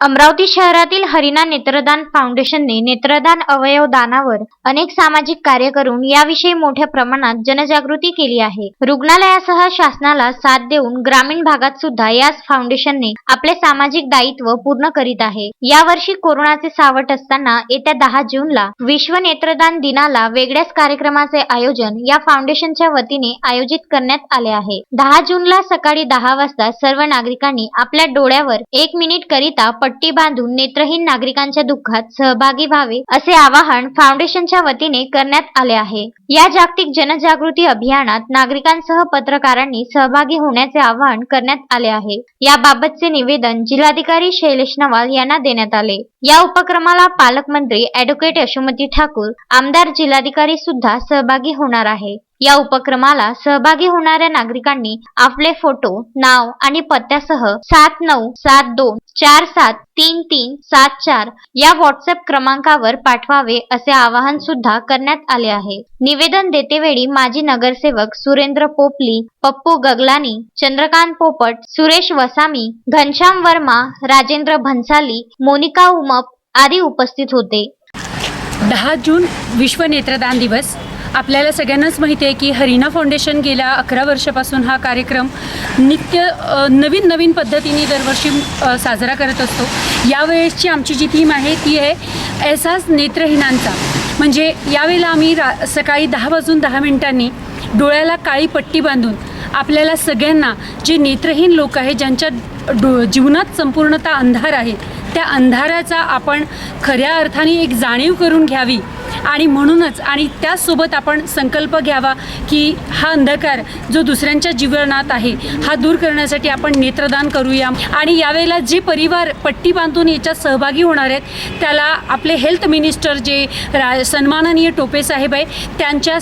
अमरावती शहरातील हरिना नेत्रदान फाउंडेशनने नेत्रदान अवयव दानावर अनेक सामाजिक कार्य करून याविषयी मोठ्या प्रमाणात जनजागृती केली आहे. रुग्णालयासह शासनाला साथ देऊन ग्रामीण भागात सुद्धा याच फाउंडेशनने आपले सामाजिक दायित्व पूर्ण करीत आहे. यावर्षी कोरोनाचे सावट असताना येत्या दहा जूनला विश्व नेत्रदान दिनाला वेगळ्याच कार्यक्रमाचे आयोजन या फाउंडेशनच्या वतीने आयोजित करण्यात आले आहे. दहा जूनला सकाळी दहा वाजता सर्व नागरिकांनी आपल्या डोळ्यावर एक मिनिट करिता पट्टी बांधून नेत्रहीन नागरिकांच्या दुःखात सहभागी व्हावे असे आवाहन फाउंडेशनच्या वतीने करण्यात आले आहे. या जागतिक जनजागृती अभियानात नागरिकांसह पत्रकारांनी सहभागी होण्याचे आवाहन करण्यात आले आहे. याबाबतचे निवेदन जिल्हाधिकारी शैलेश नवाल यांना देण्यात आले. या उपक्रमाला पालकमंत्री ऍडव्होकेट यशोमती ठाकूर आमदार जिल्हाधिकारी सुद्धा सहभागी होणार आहे. या उपक्रमाला सहभागी होणाऱ्या नागरिकांनी आपले फोटो नाव आणि पत्त्यासह सात नऊ सात दोन चार सात तीन तीन सात चार या व्हॉट्सअप क्रमांकावर पाठवावे असे आवाहन सुद्धा करण्यात आले आहे. निवेदन देतेवेळी माजी नगरसेवक सुरेंद्र पोपली पप्पू गगलानी चंद्रकांत पोपट सुरेश वसामी घनश्याम वर्मा राजेंद्र भन्साली मोनिका उमप आदी उपस्थित होते. दहा जून विश्व नेत्रदान दिवस. आपल्याला सगळ्यांनाच माहिती आहे की हरिना फाउंडेशन गेल्या अकरा वर्षापासून हा कार्यक्रम नित्य नवीन नवीन पद्धतीने दरवर्षी साजरा करत असतो. यावेळेसची आमची जी थीम आहे ती आहे एहसास नेत्रहीनांचा. म्हणजे यावेळेला आम्ही रा सकाळी दहा वाजून दहा मिनिटांनी डोळ्याला काळी पट्टी बांधून आपल्याला सगळ्यांना जे नेत्रहीन लोक आहेत ज्यांच्या डो जीवनात संपूर्णतः अंधार आहे त्या अंधाराचा आपण खऱ्या अर्थाने एक जाणीव करून घ्यावी. आणि म्हणूनच आणि त्याचसोबत आपण संकल्प घ्यावा की हा अंधकार जो दुसऱ्यांच्या जीवनात आहे हा दूर करण्यासाठी आपण नेत्रदान करूया. आणि यावेळेला जे परिवार पट्टी बांधून याच्यात सहभागी होणार आहेत त्याला आपले हेल्थ मिनिस्टर जे रा सन्माननीय टोपे साहेब आहे त्यांच्या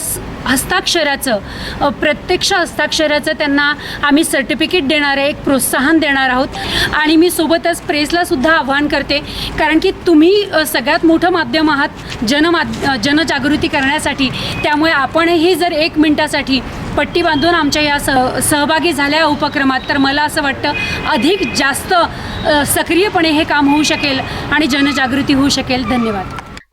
हस्ताक्षराचं प्रत्यक्ष हस्ताक्षराचं त्यांना आम्ही सर्टिफिकेट देणार आहे एक प्रोत्साहन देणार आहोत. आणि मी सोबतच प्रेसला सुद्धा आव्हान करते कारण की तुम्ही सगळ्यात मोठं माध्यम आहात जनमाध जनजागृती करण्यासाठी. त्यामुळे आपणही जर एक मिनटासाठी पट्टी बांधून आमच्या या सह सहभागी झाल्या या उपक्रमात तर मला असं वाटतं अधिक जास्त सक्रियपणे हे काम होऊ शकेल आणि जनजागृती होऊ शकेल. धन्यवाद.